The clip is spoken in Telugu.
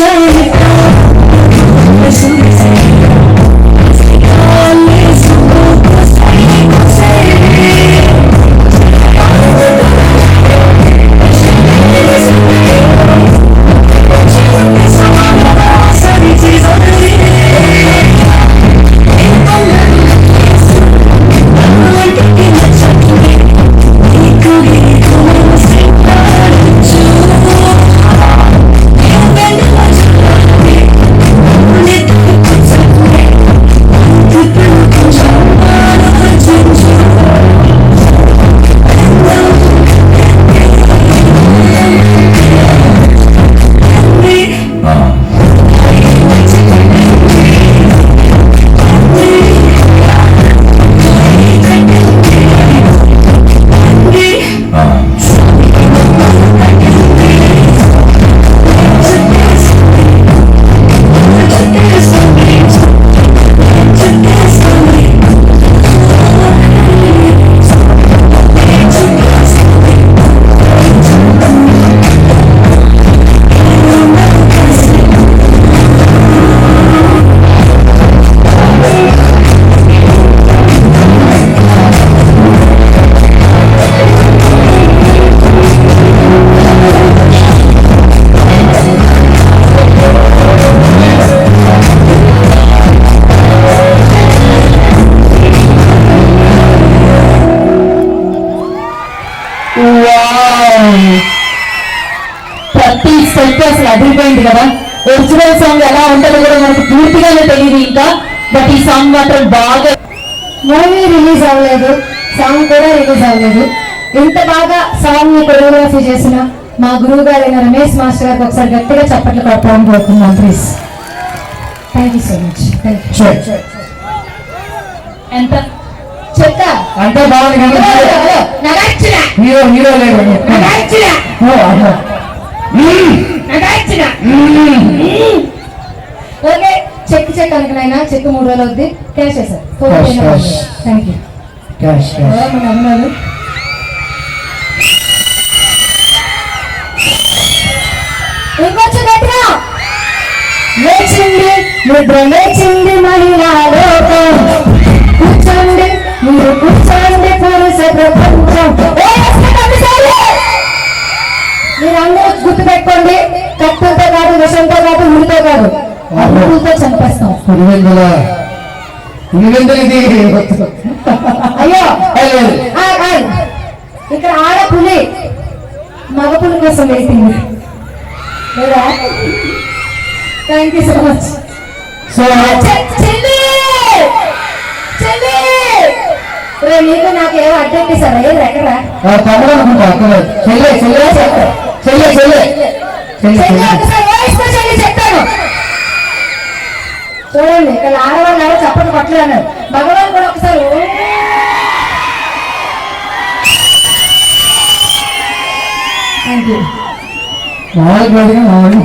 change ప్రతి స్టెప్ అసలు అదిరిపోయింది కదా ఒరిజినల్ సాంగ్ ఎలా ఉంటుందో కూడా మనకు పూర్తిగానే తెలియదు ఇంకా బట్ ఈ సాంగ్ మాత్రం బాగా మూవీ రిలీజ్ అవ్వలేదు సాంగ్ కూడా రిలీజ్ అవ్వలేదు ఇంత బాగా సాంగ్ని కొరియోగ్రఫీ చేసిన మా గురువు గారైన రమేష్ మాస్టర్ గారికి ఒకసారి గట్టిగా చప్పట్లు కట్టాలని కోరుతున్నాం please thank you so much ఎంత చెక్క అంతా బాగుంది hero hero. Okay check check అనుకునైనా check మూడు వేలు అవుద్ది. Cash sir. Thank you cash మన అమ్మాయిలు. ఇంకొంచెం గట్టిగా లేచింది నిద్ర లేచింది మహిళా లోకం. మీరు కూర్చోండి పురుష ప్రపంచం కమిసారి! మీరందరూ గుర్తు పెట్టుకోండి కత్తులతో కాదు విషంతో కాదు ఉడితో కాదు. అప్పులతో చంపేస్తాం. అయ్యో! ఇక్కడ ఆడ పులి. మగ పులి కోసం లేదా? Thank you so much so చెల్లి రే, నీకు నాకు ఏమో అడ్డంకి సార్? ఎక్కడా ఆ, తమ్ముడు అనుకుంటా చెల్లె చెల్లె చెల్లె చెల్లె చెల్లె. చెప్తాను. చూడండి ఇక్కడ ఆడవాళ్ళు ఎవరు చప్పట్లు కొట్టలేను మగవాళ్ళు కూడా ఒకసారి. థ్యాంక్ యూ మామూలు